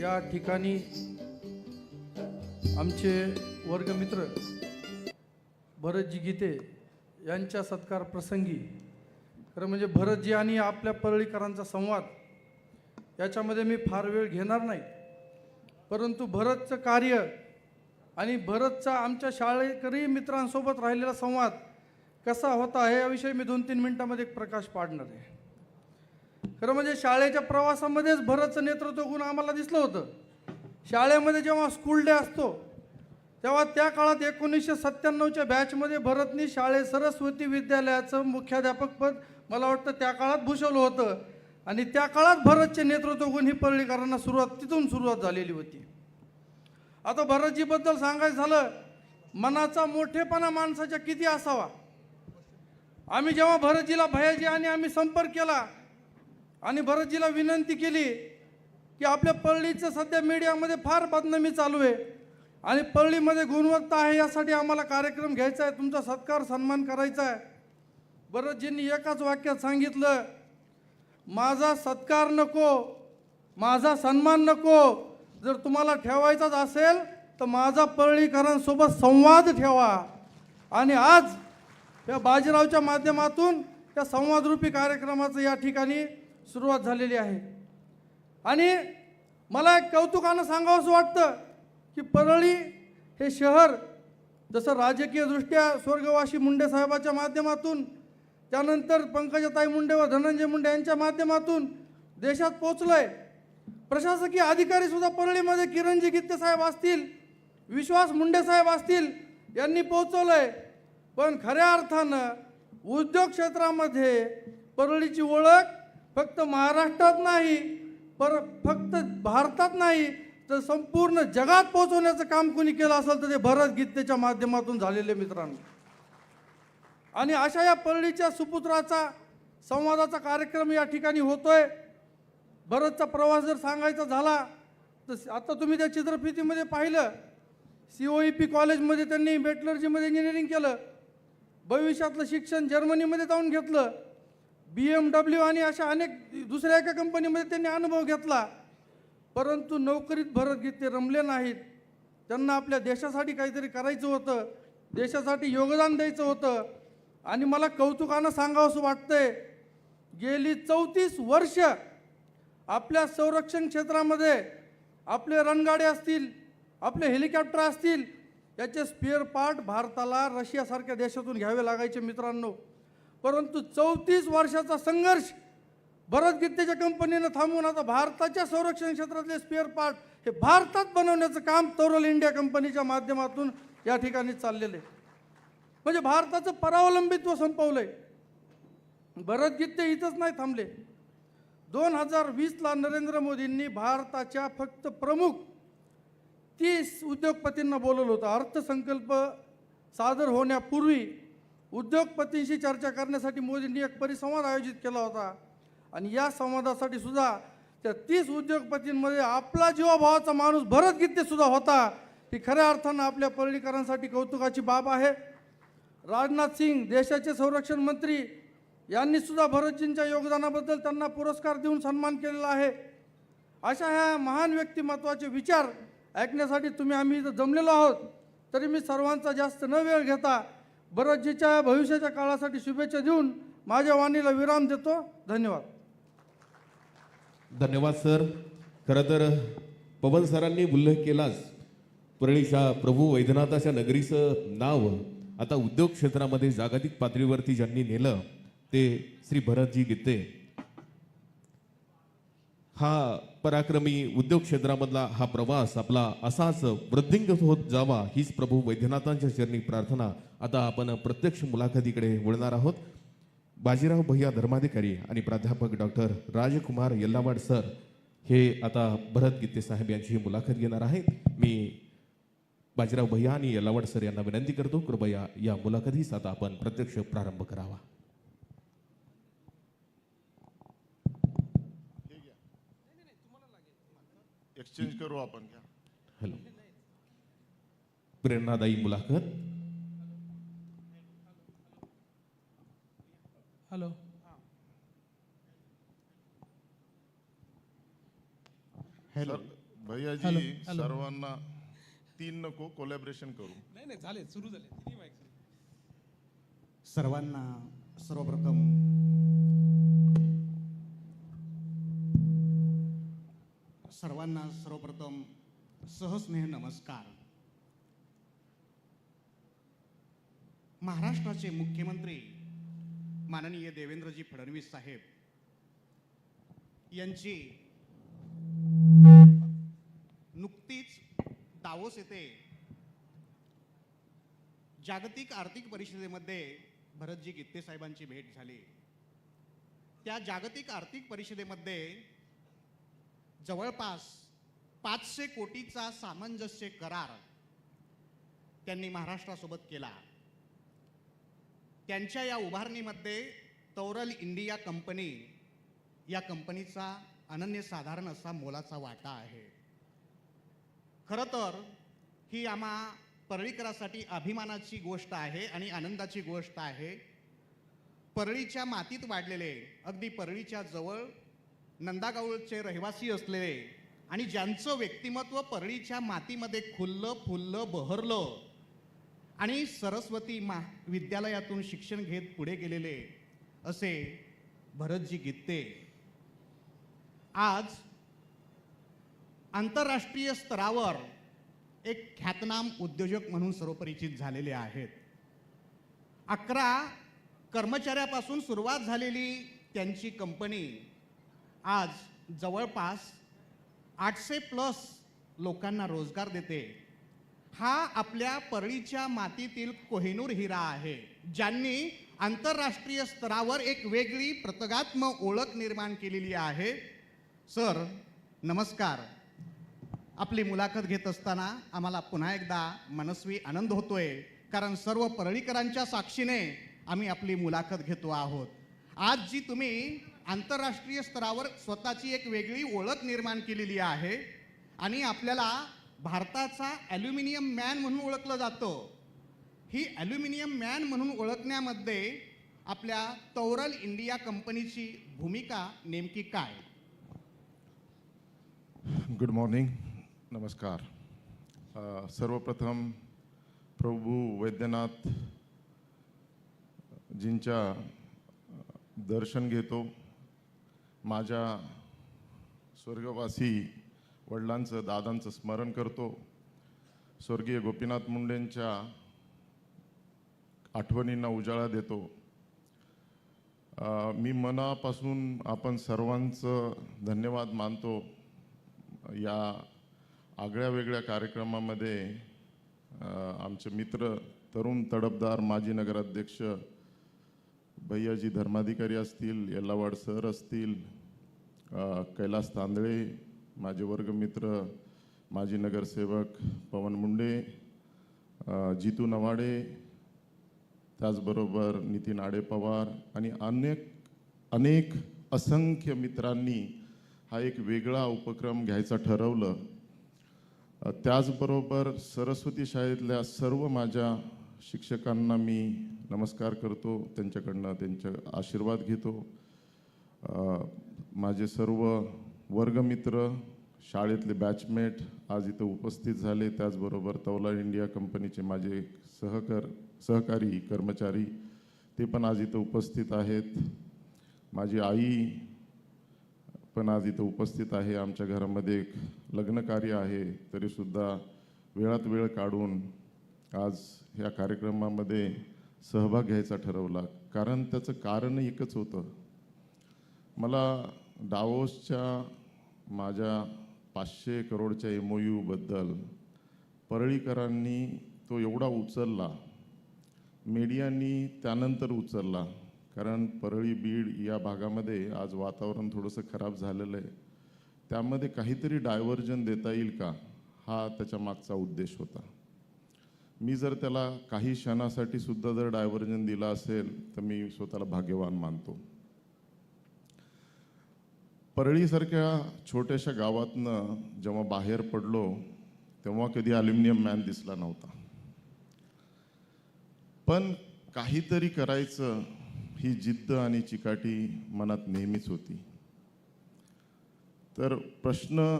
या ठिकाणी आमचे वर्गमित्र भरतजी गीते यांच्या सत्कार प्रसंगी खरं म्हणजे भरतजी आणि आपल्या परळीकरांचा संवाद याच्यामध्ये मी फार वेळ घेणार नाही. परंतु भरतचं कार्य आणि भरतचा आमच्या शाळेकरी मित्रांसोबत राहिलेला संवाद कसा होता हे याविषयी मी दोन तीन मिनटामध्ये एक प्रकाश पाडणार आहे. खरं म्हणजे शाळेच्या प्रवासामध्येच भरतचं नेतृत्व गुण आम्हाला दिसलं होतं. शाळेमध्ये जेव्हा स्कूल डे असतो तेव्हा त्या काळात एकोणीसशे सत्त्याण्णवच्या बॅचमध्ये भरतनी शाळे सरस्वती विद्यालयाचं मुख्याध्यापकपद मला वाटतं त्या काळात भूषवलं होतं. आणि त्या काळात भरतचे नेतृत्व गुण ही परळीकरांना सुरुवात तिथून सुरुवात झालेली होती. आता भरतजीबद्दल सांगायचं झालं मनाचा मोठेपणा माणसाच्या किती असावा? आम्ही जेव्हा भरतजीला भयाजी आणि आम्ही संपर्क केला आणि भरतजीला विनंती केली की आपल्या पळणीचं सध्या मीडियामध्ये फार बदनामी चालू आहे. आणि पळणीमध्ये गुणवत्ता आहे यासाठी आम्हाला कार्यक्रम घ्यायचा आहे तुमचा सत्कार सन्मान करायचा आहे. भरतजींनी एकाच वाक्यात सांगितलं माझा सत्कार नको माझा सन्मान नको. जर तुम्हाला ठेवायचाच असेल तर माझा पळणीकरांसोबत संवाद ठेवा. आणि आज या बाजीरावच्या माध्यमातून त्या संवादरूपी कार्यक्रमाचं या ठिकाणी सुरुवात झालेली आहे. आणि मला एक कौतुकानं सांगावंसं वाटतं की परळी हे शहर जसं राजकीयदृष्ट्या स्वर्गवासी मुंडे साहेबाच्या माध्यमातून त्यानंतर पंकजाताई मुंडे व धनंजय मुंडे यांच्या माध्यमातून देशात पोचलं आहे प्रशासकीय अधिकारीसुद्धा परळीमध्ये किरणजी गित्ते साहेब असतील विश्वास मुंडे साहेब असतील यांनी पोचवलं आहे पण खऱ्या अर्थानं उद्योग क्षेत्रामध्ये परळीची ओळख फक्त महाराष्ट्रात नाही पर फक्त भारतात नाही तर संपूर्ण जगात पोहोचवण्याचं काम कोणी केलं असेल तर ते भरत गीतेच्या माध्यमातून झालेले मित्रांनो. आणि अशा या परळीच्या सुपुत्राचा संवादाचा कार्यक्रम या ठिकाणी होतोय. भरतचा प्रवास जर सांगायचा झाला तर आता तुम्ही त्या चित्रफितीमध्ये पाहिलं. सी ओ ई पी कॉलेजमध्ये त्यांनी मेटलर्जीमध्ये इंजिनिअरिंग केलं. भविष्यातलं शिक्षण जर्मनीमध्ये जाऊन घेतलं. बी एम डब्ल्यू आणि अशा अनेक दुसऱ्या एका कंपनीमध्ये त्यांनी अनुभव घेतला. परंतु नोकरीत भरत ते रमले नाहीत. त्यांना आपल्या देशासाठी काहीतरी करायचं होतं. देशासाठी योगदान द्यायचं होतं. आणि मला कौतुकानं सांगावंसं वाटतंय गेली चौतीस वर्ष आपल्या संरक्षण क्षेत्रामध्ये आपले रणगाडे असतील आपले हेलिकॉप्टर असतील याचे स्पेअर पार्ट भारताला रशियासारख्या देशातून घ्यावे लागायचे मित्रांनो. परंतु चौतीस वर्षाचा संघर्ष भरत गीतेच्या कंपनीनं थांबवून आता भारताच्या संरक्षण क्षेत्रातले स्पेअर पार्ट हे भारतात बनवण्याचं काम तोरल इंडिया कंपनीच्या माध्यमातून या ठिकाणी चाललेलं आहे. म्हणजे भारताचं परावलंबित्व संपवलंय. भरत गीते इथंच नाही थांबले. दोन हजार वीसला नरेंद्र मोदींनी भारताच्या फक्त प्रमुख तीस उद्योगपतींना बोलवलं होतं. अर्थसंकल्प सादर होण्यापूर्वी उद्योगपतींशी चर्चा करण्यासाठी मोदींनी एक परिसंवाद आयोजित केला होता. आणि या संवादासाठी सुद्धा त्या तीस उद्योगपतींमध्ये आपला जीवाभावाचा माणूस भरत गीते सुद्धा होता. ही खऱ्या अर्थानं आपल्या परळीकरांसाठी कौतुकाची बाब आहे. राजनाथ सिंग देशाचे संरक्षण मंत्री यांनी सुद्धा भरतजींच्या योगदानाबद्दल त्यांना पुरस्कार देऊन सन्मान केलेला आहे. अशा ह्या महान व्यक्तिमत्वाचे विचार ऐकण्यासाठी तुम्ही आम्ही इथं जमलेलो आहोत. तरी मी सर्वांचा जास्त न वेळ घेता भरतजीच्या भविष्याच्या काळासाठी शुभेच्छा देऊन माझ्या वाणीला विराम देतो. धन्यवाद. धन्यवाद सर. खरं तर पवन सरांनी उल्लेख केलाच. परळीच्या प्रभू वैद्यनाथाच्या नगरीचं नाव आता उद्योग क्षेत्रामध्ये जागतिक पातळीवरती ज्यांनी नेलं ते श्री भरतजी गीते. हा पराक्रमी उद्योग क्षेत्रामधला हा प्रवास आपला असाच वृद्धिंगत होत जावा हीच प्रभू वैद्यनाथांच्या चरणी प्रार्थना. आता आपण प्रत्यक्ष मुलाखतीकडे वळणार आहोत. बाजीराव भैया धर्माधिकारी आणि प्राध्यापक डॉक्टर राजकुमार यल्लावाड सर हे आता भरत गीते साहेब यांची ही मुलाखत घेणार आहेत. मी बाजीराव भैया आणि यल्लावाड सर यांना विनंती करतो कृपया या मुलाखतीस आता आपण प्रत्यक्ष प्रारंभ करावा. एक्सचेंज करू आपण घ्या हॅलो प्रेरणादायी मुलाखत. हॅलो सर भैयाजी हॅलो, हॅलो. सर्वांना तीन नको कोलॅबरेशन करू. नाही नाही झाले सुरू झाले. सर्वांना सर्वप्रथम सर्वांना सर्वप्रथम सहस्नेह नमस्कार. महाराष्ट्राचे मुख्यमंत्री माननीय देवेंद्रजी फडणवीस साहेब यांची नुकतीच दावोस येथे जागतिक आर्थिक परिषदेमध्ये भरतजी गित्ते साहेबांची भेट झाली. त्या जागतिक आर्थिक परिषदेमध्ये जवळपास पाचशे कोटीचा सामंजस्य करार त्यांनी महाराष्ट्रासोबत केला. त्यांच्या या उभारणीमध्ये तौरल इंडिया कंपनी या कंपनीचा अनन्यसाधारण असा मोलाचा वाटा आहे. खरं तर ही आम्हा परळीकरासाठी अभिमानाची गोष्ट आहे आणि आनंदाची गोष्ट आहे. परळीच्या मातीत वाढलेले अगदी परळीच्या जवळ नंदागाऊळचे रहिवासी असलेले आणि ज्यांचं व्यक्तिमत्व परळीच्या मातीमध्ये खुललं फुललं बहरलं आणि सरस्वती मा विद्यालयातून शिक्षण घेत पुढे गेलेले असे भरतजी गित्ते. आज आंतरराष्ट्रीय स्तरावर एक ख्यातनाम उद्योजक म्हणून सर्वपरिचित झालेले आहेत. अकरा कर्मचाऱ्यापासून सुरुवात झालेली त्यांची कंपनी आज जवळपास आठशे प्लस लोकांना रोजगार देते. हा आपल्या परळीच्या मातीतील कोहिनूर हिरा आहे ज्यांनी आंतरराष्ट्रीय स्तरावर एक वेगळी प्रतगात्मक ओळख निर्माण केलेली आहे. सर नमस्कार. आपली मुलाखत घेत असताना आम्हाला पुन्हा एकदा मनस्वी आनंद होतोय कारण सर्व परळीकरांच्या साक्षीने आम्ही आपली मुलाखत घेतो आहोत. आज जी तुम्ही आंतरराष्ट्रीय स्तरावर स्वतःची एक वेगळी ओळख निर्माण केलेली आहे. आणि आपल्याला भारताचा ॲल्युमिनियम मॅन म्हणून ओळखलं जातं. ही ॲल्युमिनियम मॅन म्हणून ओळखण्यामध्ये आपल्या तौरल इंडिया कंपनीची भूमिका नेमकी काय? गुड मॉर्निंग नमस्कार. सर्वप्रथम प्रभू वैद्यनाथ जींच्या दर्शन घेतो. माझ्या स्वर्गवासी वडिलांचं दादांचं स्मरण करतो. स्वर्गीय गोपीनाथ मुंडेंच्या आठवणींना उजाळा देतो. मी मनापासून आपण सर्वांचं धन्यवाद मानतो. या आगळ्या वेगळ्या कार्यक्रमामध्ये आमचे मित्र तरुण तडफदार माजी नगराध्यक्ष भैयाजी धर्माधिकारी असतील येल्लावाड सर असतील कैलास तांदळे माझे वर्गमित्र माजी नगरसेवक पवन मुंडे जितू नवाडे त्याचबरोबर नितीन आडे पवार आणि अनेक अनेक असंख्य मित्रांनी हा एक वेगळा उपक्रम घ्यायचा ठरवलं. त्याचबरोबर सरस्वती शाळेतल्या सर्व माझ्या शिक्षकांना मी नमस्कार करतो त्यांच्याकडनं त्यांच्या आशीर्वाद घेतो. माझे सर्व वर्गमित्र शाळेतले बॅचमेट आज इथं उपस्थित झाले. त्याचबरोबर तौला इंडिया कंपनीचे माझे सहकर सहकारी कर्मचारी ते पण आज इथं उपस्थित आहेत. माझी आई पण आज इथं उपस्थित आहे. आमच्या घरामध्ये एक लग्नकार्य आहे तरीसुद्धा वेळात वेळ काढून आज ह्या कार्यक्रमामध्ये सहभाग घ्यायचा ठरवला. कारण त्याचं कारण एकच होतं. मला डावोसच्या माझ्या पाचशे करोडच्या एम ओ यूबद्दल परळीकरांनी तो एवढा उचलला. मीडियांनी त्यानंतर उचलला. कारण परळी बीड या भागामध्ये आज वातावरण थोडंसं खराब झालेलं आहे. त्यामध्ये काहीतरी डायव्हर्जन देता येईल का? हा त्याच्या मागचा उद्देश होता. मी जर त्याला काही क्षणासाठी सुद्धा जर डायव्हर्जन दिला असेल तर मी स्वतःला भाग्यवान मानतो. परळीसारख्या छोट्याशा गावातनं जेव्हा बाहेर पडलो तेव्हा कधी अल्युमिनियम मॅन दिसला नव्हता. पण काहीतरी करायचं ही जिद्द आणि चिकाटी मनात नेहमीच होती. तर प्रश्न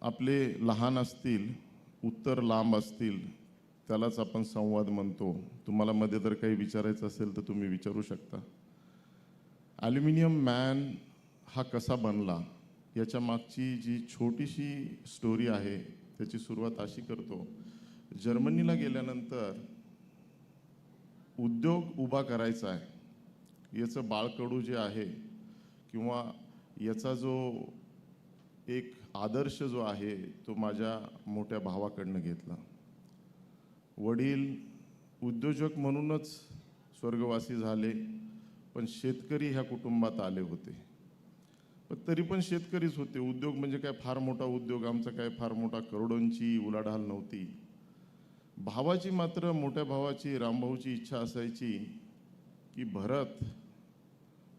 आपले लहान असतील उत्तर लांब असतील त्यालाच आपण संवाद म्हणतो. तुम्हाला मध्ये जर काही विचारायचं असेल तर तुम्ही विचारू शकता. ॲल्युमिनियम मॅन हा कसा बनला? याच्या मागची जी छोटीशी स्टोरी आहे त्याची सुरुवात अशी करतो. जर्मनीला गेल्यानंतर उद्योग उभा करायचा आहे. याचं बाळकडू जे आहे किंवा याचा जो एक आदर्श जो आहे तो माझ्या मोठ्या भावाकडनं घेतला. वडील उद्योजक म्हणूनच स्वर्गवासी झाले पण शेतकरी ह्या कुटुंबात आले होते. पण तरी पण शेतकरीच होते. उद्योग म्हणजे काय? फार मोठा उद्योग. आमचा काय? फार मोठा करोडोंची उलाढाल नव्हती. भावाची मात्र मोठ्या भावाची रामभाऊची इच्छा असायची की भरत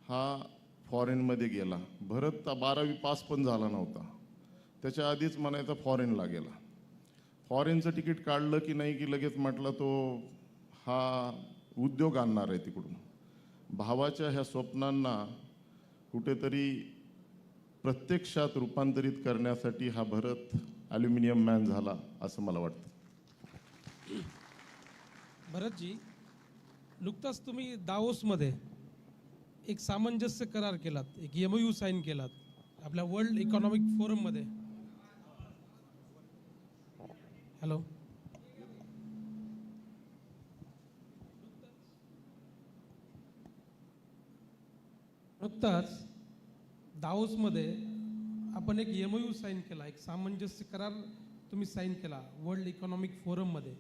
हा फॉरेनमध्ये गेला. भरत ता- बारावी पास पण झाला नव्हता. त्याच्या आधीच म्हणायचा फॉरेनला गेला. फॉरेनचं तिकीट काढलं की नाही की लगेच म्हटलं तो हा उद्योग आणणार आहे तिकडून. भावाच्या ह्या स्वप्नांना कुठेतरी प्रत्यक्षात रूपांतरित करण्यासाठी हा भरत ॲल्युमिनियम मॅन झाला असं मला वाटतं. भरतजी नुकताच तुम्ही दाओसमध्ये एक सामंजस्य करार केलात एक एम यू साईन केलात आपल्या वर्ल्ड इकॉनॉमिक फोरममध्ये हॅलो. नुकताच दाओसमध्ये आपण एक एम यू साईन केला एक सामंजस्य करार तुम्ही साईन केला वर्ल्ड इकॉनॉमिक फोरममध्ये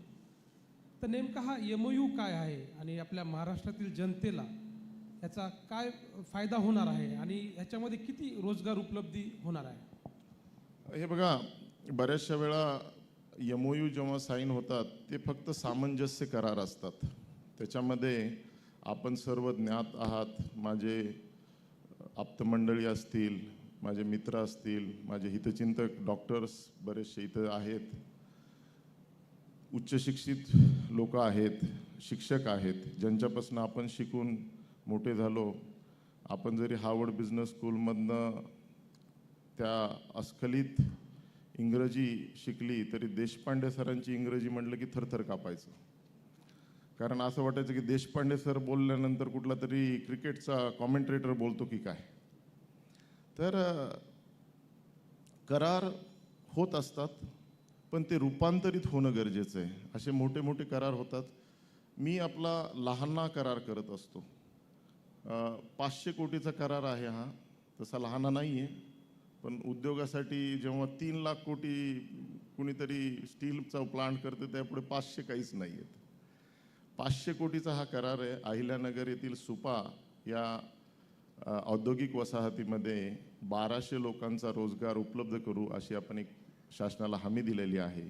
तर नेमका हा एम यू काय आहे आणि आपल्या महाराष्ट्रातील जनतेला याचा काय फायदा होणार आहे आणि ह्याच्यामध्ये किती रोजगार उपलब्धी होणार आहे? हे बघा बऱ्याचशा वेळा यमोयू जेव्हा साईन होतात ते फक्त सामंजस्य करार असतात. त्याच्यामध्ये आपण सर्व ज्ञात आहात. माझे आप्तमंडळी असतील माझे मित्र असतील माझे हितचिंतक डॉक्टर्स बरेचसे इथं आहेत. उच्चशिक्षित लोक आहेत शिक्षक आहेत. ज्यांच्यापासून आपण शिकून मोठे झालो. आपण जरी हार्वर्ड बिझनेस स्कूलमधनं त्या अस्खलित इंग्रजी शिकली तरी देशपांडे सरांची इंग्रजी म्हटलं की थरथर कापायचं. कारण असं वाटायचं की देशपांडे सर बोलल्यानंतर कुठला तरी क्रिकेटचा कॉमेंट्रेटर बोलतो की काय. तर करार होत असतात पण ते रूपांतरित होणं गरजेचं आहे. असे मोठे मोठे करार होतात. मी आपला लहाना करार करत असतो. पाचशे कोटीचा करार आहे हा. तसा लहाना नाही आहे पण उद्योगासाठी जेव्हा तीन लाख कोटी कुणीतरी स्टीलचा प्लांट करते त्यापुढे पाचशे काहीच नाही आहेत पाचशे कोटीचा हा करार आहे. अहिल्यानगर येथील सुपा या औद्योगिक वसाहतीमध्ये बाराशे लोकांचा रोजगार उपलब्ध करू अशी आपण एक शासनाला हमी दिलेली आहे.